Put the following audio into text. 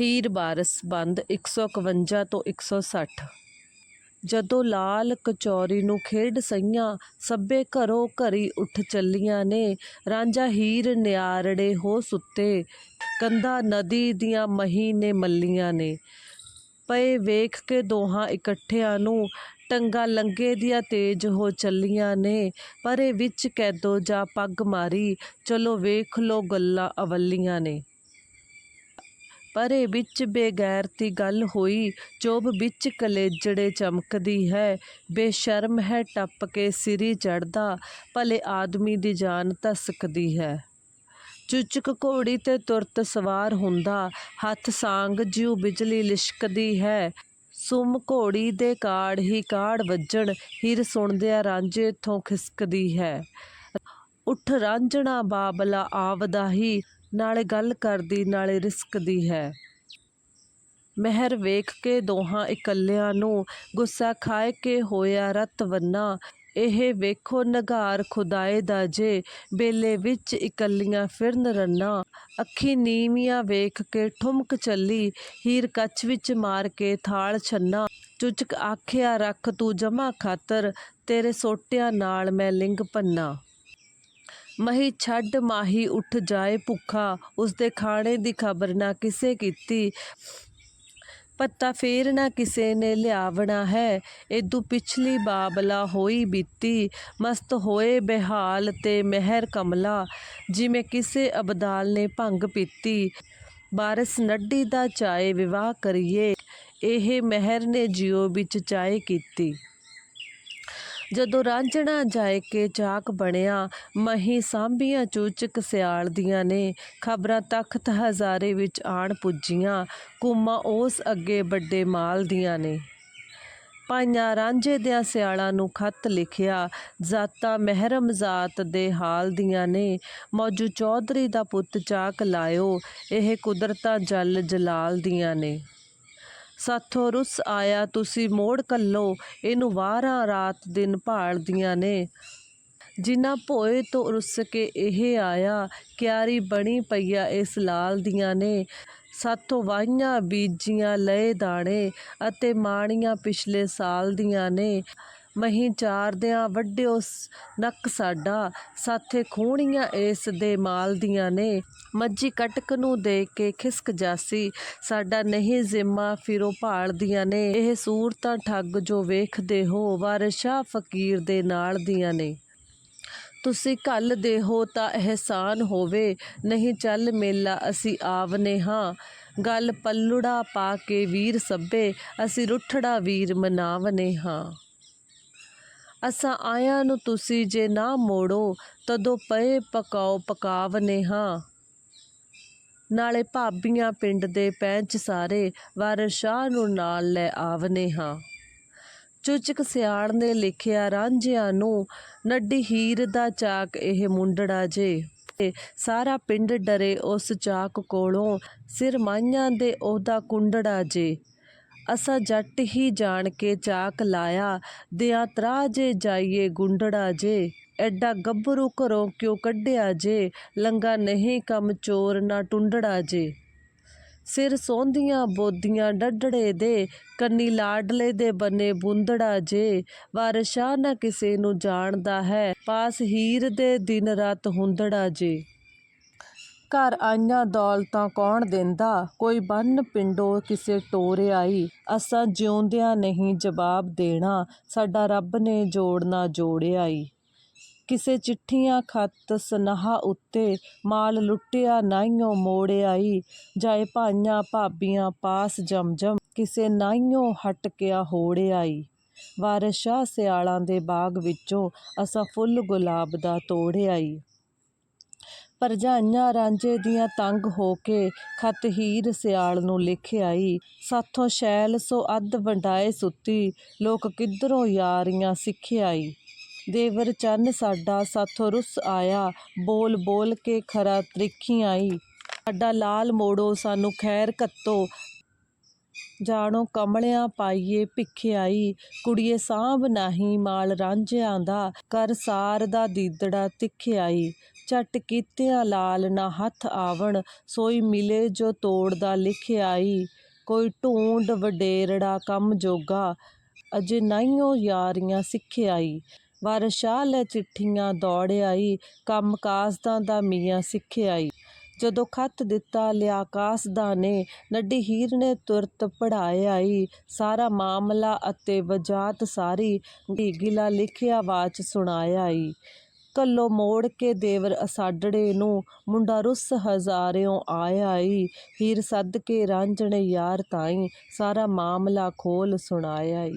ਹੀਰ ਬਾਰਸ ਬੰਦ 151 ਤੋਂ 160 ਜਦੋਂ ਲਾਲ ਕਚੌਰੀ ਨੂੰ ਖੇਡ ਸਈਆਂ ਸੱਬੇ ਘਰੋਂ ਘਰੀ ਉੱਠ ਚੱਲੀਆਂ ਨੇ, ਰਾਂਝਾ ਹੀਰ ਨਿਆਰੜੇ ਹੋ ਸੁੱਤੇ, ਕੰਧਾ ਨਦੀ ਦੀਆਂ ਮਹੀ ਨੇ ਮੱਲੀਆਂ ਨੇ। ਪਏ ਵੇਖ ਕੇ ਦੋਹਾਂ ਇਕੱਠਿਆਂ ਨੂੰ ਟੰਗਾ ਲੰਗੇ ਦੀਆਂ ਤੇਜ ਹੋ ਚੱਲੀਆਂ ਨੇ, ਪਰੇ ਵਿੱਚ ਕੈਦੋ ਜਾ ਪੱਗ ਮਾਰੀ, ਚਲੋ ਵੇਖ ਲੋ ਗੱਲਾਂ ਅਵੱਲੀਆਂ ਨੇ। ਪਰੇ ਵਿੱਚ ਬੇਗੈਰਤੀ ਗੱਲ ਹੋਈ, ਚੋਬ ਵਿੱਚ ਕਲੇਜੜੇ ਚਮਕਦੀ ਹੈ। ਬੇਸ਼ਰਮ ਹੈ ਟੱਪ ਕੇ ਸਿਰੀ ਚੜਦਾ ਭਲੇ ਆਦਮੀ ਦੀ ਜਾਨ ਧਸਕਦੀ ਹੈ। ਚੁਚਕ ਘੋੜੀ ਤੇ ਤੁਰਤ ਸਵਾਰ ਹੁੰਦਾ, ਹੱਥ ਸਾਂਗ ਜਿਉ ਬਿਜਲੀ ਲਿਸ਼ਕਦੀ ਹੈ। ਸੁਮ ਘੋੜੀ ਦੇ ਕਾੜ ਹੀ ਕਾੜ ਵੱਜਣ, ਹੀਰ ਸੁਣਦਿਆਂ ਰਾਂਝੇ ਥੋਂ ਖਿਸਕਦੀ ਹੈ। ਉੱਠ ਰਾਂਝਣਾ ਬਾਬਲਾ ਆਵਦਾ ਹੀ ਨਾਲੇ ਗੱਲ ਕਰਦੀ, ਨਾਲੇ ਰਿਸਕਦੀ ਹੈ। ਮਹਿਰ ਵੇਖ ਕੇ ਦੋਹਾਂ ਇਕੱਲਿਆਂ ਨੂੰ ਗੁੱਸਾ ਖਾਏ ਕੇ ਹੋਇਆ ਰਤ ਵੰਨਾ। ਇਹ ਵੇਖੋ ਨਗਾਰ ਖੁਦਾਏ ਦਾ ਜੇ, ਬੇਲੇ ਵਿੱਚ ਇਕੱਲੀਆਂ ਫਿਰਨ ਰੰਨਾ। ਅੱਖੀ ਨੀਵੀਆਂ ਵੇਖ ਕੇ ਠੁਮਕ ਚੱਲੀ, ਹੀਰ ਕੱਛ ਵਿੱਚ ਮਾਰ ਕੇ ਥਾਲ ਛੰਨਾ। ਚੁਚਕ ਆਖਿਆ, ਰੱਖ ਤੂੰ ਜਮਾ ਖਾਤਰ, ਤੇਰੇ ਸੋਟਿਆਂ ਨਾਲ ਮੈਂ ਲਿੰਗ ਪੰਨਾ ਮਹੀ ਛੱਡ ਮਾਹੀ ਉੱਠ ਜਾਏ ਭੁੱਖਾ। ਉਸਦੇ ਖਾਣੇ ਦੀ ਖਬਰ ਨਾ ਕਿਸੇ ਕੀਤੀ। ਪੱਤਾ ਫੇਰ ਨਾ ਕਿਸੇ ਨੇ ਲਿਆਵਣਾ ਹੈ। ਏਦੂ ਪਿਛਲੀ ਬਾਬਲਾ ਹੋਈ ਬੀਤੀ। ਮਸਤ ਹੋਏ ਬਿਹਾਲ ਤੇ ਮਹਿਰ ਕਮਲਾ। ਜਿਵੇਂ ਕਿਸੇ ਅਬਦਾਲ ਨੇ ਭੰਗ ਪੀਤੀ। ਬਾਰਸ ਨੱਡੀ ਦਾ ਚਾਏ ਵਿਵਾਹ ਕਰੀਏ। ਇਹ ਮਹਿਰ ਨੇ ਜਿਉ ਵਿੱਚ ਚਾਏ ਕੀਤੀ। ਜਦੋਂ ਰਾਂਝਣਾ ਜਾਏ ਕੇ ਚਾਕ ਬਣਿਆ, ਮਹੀਂ ਸਾਂਭੀਆਂ ਚੂਚਕ ਸਿਆਲ ਦੀਆਂ ਨੇ। ਖਬਰਾਂ ਤਖਤ ਹਜ਼ਾਰੇ ਵਿੱਚ ਆਣ ਪੁੱਜੀਆਂ, ਕੁਮਾ ਉਸ ਅੱਗੇ ਵੱਡੇ ਮਾਲ ਦੀਆਂ ਨੇ। ਪਾਈਆਂ ਰਾਂਝੇ ਦਿਆਂ ਸਿਆਲਾਂ ਨੂੰ ਖੱਤ ਲਿਖਿਆ, ਜ਼ਾਤਾਂ ਮਹਿਰਮ ਜ਼ਾਤ ਦੇ ਹਾਲ ਦੀਆਂ ਨੇ। ਮੌਜੂ ਚੌਧਰੀ ਦਾ ਪੁੱਤ ਚਾਕ ਲਾਇਓ, ਇਹ ਕੁਦਰਤਾਂ ਜਲ ਜਲਾਲ ਦੀਆਂ ਨੇ। ਸਾਥੋਂ ਰੁੱਸ ਆਇਆ, ਤੁਸੀਂ ਮੋੜ ਕੱਲੋ, ਇਹਨੂੰ ਵਾਰਾਂ ਰਾਤ ਦਿਨ ਭਾਲਦੀਆਂ ਨੇ। ਜਿਨ੍ਹਾਂ ਭੋਏ ਤੋਂ ਰੁੱਸ ਕੇ ਇਹ ਆਇਆ, ਕਿਆਰੀ ਬਣੀ ਪਈਆ ਇਸ ਲਾਲ ਦੀਆਂ ਨੇ। ਸਾਥੋਂ ਵਾਹੀਆਂ ਬੀਜੀਆਂ ਲਏ ਦਾਣੇ ਅਤੇ ਮਾਣੀਆਂ ਪਿਛਲੇ ਸਾਲ ਦੀਆਂ ਨੇ। ਮਹੀਂ ਚਾਰਦਿਆਂ ਵੱਡਿਓ ਸ- ਨੱਕ ਸਾਡਾ। ਸਾਥੇ ਖੂਣੀਆਂ ਇਸ ਦੇ ਮਾਲ ਦੀਆਂ ਨੇ। ਮੱਝੀ ਕਟਕ ਨੂੰ ਦੇ ਕੇ ਖਿਸਕ ਜਾਸੀ। ਸਾਡਾ ਨਹੀਂ ਜ਼ਿੰਮਾ ਫਿਰੋ ਭਾਲਦੀਆਂ ਨੇ। ਇਹ ਸੂਰਤਾਂ ਠੱਗ ਜੋ ਵੇਖਦੇ ਹੋ, ਵਾਰਿਸ਼ਾ ਫਕੀਰ ਦੇ ਨਾਲ ਦੀਆਂ ਨੇ। ਤੁਸੀਂ ਕੱਲ ਦੇ ਹੋ ਤਾਂ ਅਹਿਸਾਨ ਹੋਵੇ। ਨਹੀਂ ਚੱਲ ਮੇਲਾ ਅਸੀਂ ਆਵਨੇ ਹਾਂ। ਗੱਲ ਪੱਲੁੜਾ ਪਾ ਕੇ ਵੀਰ ਸੱਬੇ। ਅਸੀਂ ਰੁੱਠੜਾ ਵੀਰ ਮਨਾਵਨੇ ਹਾਂ। ਅਸਾਂ ਆਇਆਂ ਨੂੰ ਤੁਸੀਂ ਜੇ ਨਾ ਮੋੜੋ, ਤਦੋਂ ਪਏ ਪਕਾਓ ਪਕਾਵਨੇ ਹਾਂ ਨਾਲੇ ਭਾਬੀਆਂ ਪਿੰਡ ਦੇ ਪੈਂਚ ਸਾਰੇ ਵਾਰਸ਼ਾਹ ਨੂੰ ਨਾਲ ਲੈ ਆਵਨੇ ਹਾਂ ਚੁਚਕ ਸਿਆੜ ਨੇ ਲਿਖਿਆ ਰਾਂਝਿਆਂ ਨੂੰ, ਨੱਡੀ ਹੀਰ ਦਾ ਚਾਕ ਇਹ ਮੁੰਡੜਾ ਜੇ। ਸਾਰਾ ਪਿੰਡ ਡਰੇ ਉਸ ਚਾਕ ਕੋਲੋਂ, ਸਿਰ ਮਾਈਆਂ ਦੇ ਉਹਦਾ ਕੁੰਡੜਾ ਜੇ। ਅਸਾਂ ਜੱਟ ਹੀ ਜਾਣ ਕੇ ਚਾਕ ਲਾਇਆ। ਦਿਆਂ ਤਰਾ ਜੇ ਜਾਈਏ ਗੁੰਡੜਾ ਜੇ, ਐਡਾ ਗੱਭਰੂ ਘਰੋਂ ਕਿਉਂ ਕੱਢਿਆ ਜੇ? ਲੰਗਾ ਨਹੀਂ ਕੰਮ ਚੋਰ ਨਾ ਟੁੰਡੜਾ ਜੇ। ਸਿਰ ਸੌਂਦੀਆਂ ਬੋਦੀਆਂ ਡੱਡੜੇ ਦੇ, ਕੰਨੀ ਲਾਡਲੇ ਦੇ ਬੰਨੇ ਬੁੰਦੜਾ ਜੇ। ਵਾਰਸ਼ਾ ਨਾ ਕਿਸੇ ਨੂੰ ਜਾਣਦਾ ਹੈ, ਪਾਸ ਹੀਰ ਦੇ ਦਿਨ ਰਾਤ ਹੁੰਦੜਾ ਜੇ। ਘਰ ਆਈਆਂ ਦੌਲਤਾਂ ਕੌਣ ਦਿੰਦਾ? ਕੋਈ ਬੰਨ ਪਿੰਡੋਂ ਕਿਸੇ ਟੋਰੇ ਆਈ। ਅਸਾਂ ਜਿਉਂਦਿਆਂ ਨਹੀਂ ਜਵਾਬ ਦੇਣਾ। ਸਾਡਾ ਰੱਬ ਨੇ ਜੋੜਨਾ ਜੋੜਿਆਈ। ਕਿਸੇ ਚਿੱਠੀਆਂ ਖੱਤ ਸਨਹਾ ਉੱਤੇ ਮਾਲ ਲੁੱਟਿਆ ਨਾਈਓ ਮੋੜਿਆਈ। ਜਾਏ ਭਾਈਆਂ ਭਾਬੀਆਂ ਪਾਸ ਜਮਜਮ ਕਿਸੇ ਨਾਈਓ ਹਟਕਿਆ ਹੋੜਿਆਈ। ਵਾਰਿਸ਼ਾ ਸਿਆਲਾਂ ਦੇ ਬਾਗ ਵਿੱਚੋਂ ਅਸਾਂ ਫੁੱਲ ਗੁਲਾਬ ਦਾ ਤੋੜਿਆਈ। ਭਰਜਾਈਆਂ ਰਾਂਝੇ ਦੀਆਂ ਤੰਗ ਹੋ ਕੇ ਖਤ ਹੀਰ ਸਿਆਲ ਨੂੰ ਲਿਖ ਆਈ। ਸਾਥੋਂ ਸ਼ੈਲ ਸੋ ਅੱਧ ਵੰਡਾਏ ਸੁੱਤੀ, ਲੋਕ ਕਿੱਧਰੋਂ ਯਾਰੀਆਂ ਸਿੱਖਿਆਈ ਦੇਵਰ ਚੰਨ ਸਾਡਾ ਸਾਥੋਂ ਰੁੱਸ ਆਇਆ, ਬੋਲ ਬੋਲ ਕੇ ਖਰਾ ਤ੍ਰਿਖੀ ਆਈ। ਸਾਡਾ ਲਾਲ ਮੋੜੋ ਸਾਨੂੰ ਖੈਰ ਕੱਤੋ ਜਾਣੋ ਕਮਲਿਆਂ ਪਾਈਏ ਭਿਖਿਆਈ ਕੁੜੀਏ ਸਾਂਭ ਨਹੀਂ ਮਾਲ ਰਾਂਝਿਆਂ ਦਾ, ਕਰ ਸਾਰ ਦਾ ਦੀਦੜਾ ਤਿੱਖਿਆਈ ਝਟ ਕੀਤਿਆਂ ਲਾਲ ਨਾ ਹੱਥ ਆਵਣ, ਸੋਈ ਮਿਲੇ ਜੋ ਤੋੜਦਾ ਲਿਖ ਆਈ ਕੋਈ ਢੂੰਡ ਵਡੇਰੜਾ ਕੰਮ ਜੋਗਾ, ਅਜੇ ਨਾਹੀਓ ਯਾਰੀਆਂ ਸਿੱਖ ਆਈ ਵਰ ਸ਼ਾਹ ਲੈ ਚਿੱਠੀਆਂ ਦੌੜ ਆਈ ਕੰਮ ਕਾਸਦਾਂ ਦਾ ਮੀਆਂ ਸਿੱਖ ਆਈ ਜਦੋਂ ਖੱਤ ਦਿੱਤਾ ਲਿਆ ਕਾਸਦਾਂ ਨੇ, ਨੱਡੀ ਹੀਰ ਨੇ ਤੁਰਤ ਪੜ੍ਹਾਇ ਆਈ ਸਾਰਾ ਮਾਮਲਾ ਅਤੇ ਵਜਾਤ ਸਾਰੀ ਗਿਲਾ ਲਿਖਿਆ ਵਾਚ ਸੁਣਾਇ ਆਈ ਕੱਲੋ ਮੋੜ ਕੇ ਦੇਵਰ ਅਸਾਡੜੇ ਨੂੰ ਮੁੰਡਾ ਰੁੱਸ ਹਜ਼ਾਰਿਓਂ ਆਇਆ ਈ ਹੀਰ ਸੱਦ ਕੇ ਰਾਂਝਣੇ ਯਾਰ ਤਾਈਂ, ਸਾਰਾ ਮਾਮਲਾ ਖੋਲ ਸੁਣਾਇਆ ਈ